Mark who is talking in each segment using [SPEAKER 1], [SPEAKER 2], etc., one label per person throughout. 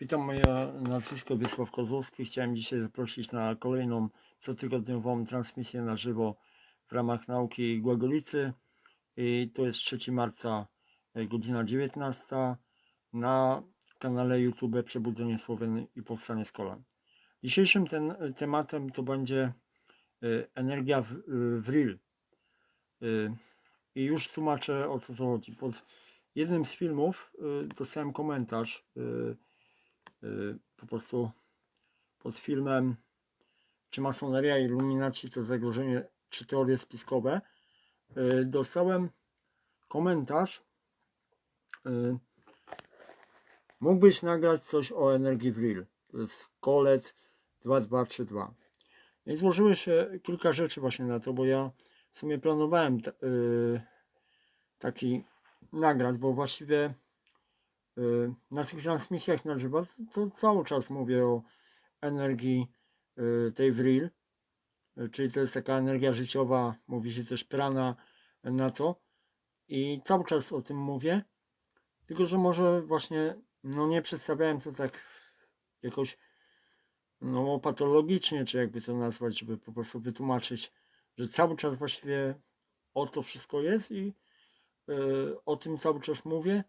[SPEAKER 1] Witam, moje nazwisko Wiesław Kozłowski. Chciałem dzisiaj zaprosić na kolejną cotygodniową transmisję na żywo w ramach nauki Głagolicy. I to jest 3 marca, e, godzina 19 na kanale YouTube Przebudzenie Słowian i Powstanie z Kolan. Dzisiejszym ten, e, tematem to będzie e, energia w, w RIL. I już tłumaczę o co to chodzi. Pod jednym z filmów dostałem komentarz po prostu pod filmem czy masoneria i iluminaci to zagrożenie, czy teorie spiskowe, y, dostałem komentarz y, mógłbyś nagrać coś o energii Vril to jest Kolet 2232 i złożyły się kilka rzeczy właśnie na to, bo ja w sumie planowałem y, taki nagrać, bo właściwie y, na tych transmisjach na żywo to cały czas mówię o energii y, tej Vril, y, czyli to jest taka energia życiowa, mówi się też prana na to. I cały czas o tym mówię, tylko że może właśnie no nie przedstawiałem to tak jakoś no patologicznie, czy jakby to nazwać, żeby po prostu wytłumaczyć, że cały czas właściwie o to wszystko jest i y, o tym cały czas mówię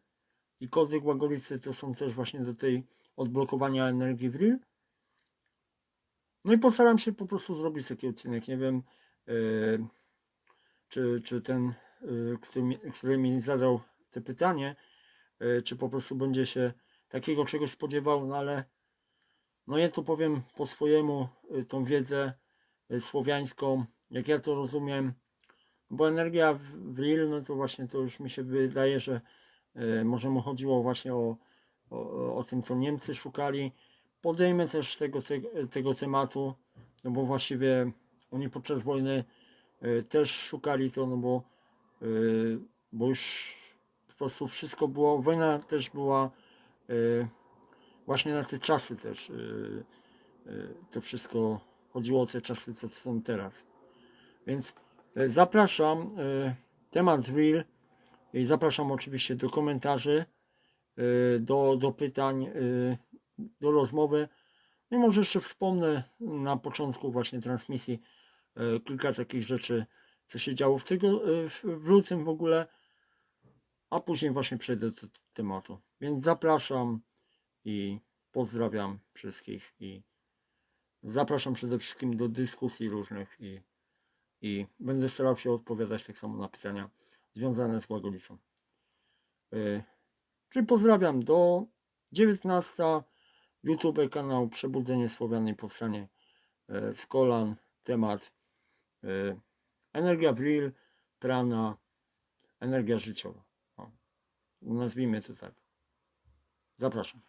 [SPEAKER 1] i kody Głagolicy to są też właśnie do tej odblokowania energii w RIL. No i postaram się po prostu zrobić taki odcinek. Nie wiem, e, czy, czy ten, e, który, mi, który mi zadał te pytanie, e, czy po prostu będzie się takiego czegoś spodziewał, no ale no ja to powiem po swojemu, e, tą wiedzę e, słowiańską, jak ja to rozumiem, bo energia w w RIL, no to właśnie to już mi się wydaje, że Może mu chodziło właśnie o, o, o tym, co Niemcy szukali. Podejmę też tego, tego, tego tematu, no bo właściwie oni podczas wojny e, też szukali to, no bo, e, bo już po prostu wszystko było, wojna też była e, właśnie na te czasy też. e, e, To wszystko chodziło o te czasy, co są teraz. Więc e, zapraszam. e, Temat real. Zapraszam oczywiście do komentarzy, y, do, do pytań, y, do rozmowy. No I może jeszcze wspomnę na początku właśnie transmisji y, kilka takich rzeczy, co się działo w, tego, w lutym w ogóle, a później właśnie przejdę do tematu. Więc zapraszam i pozdrawiam wszystkich i zapraszam przede wszystkim do dyskusji różnych i, i będę starał się odpowiadać tak samo na pytania związane z Głagolicą. Yy, Czyli pozdrawiam do 19 YouTube kanał Przebudzenie Słowiany Powstanie yy, z kolan. Temat yy, energia Vril, prana, energia życiowa. Nazwijmy to tak. Zapraszam.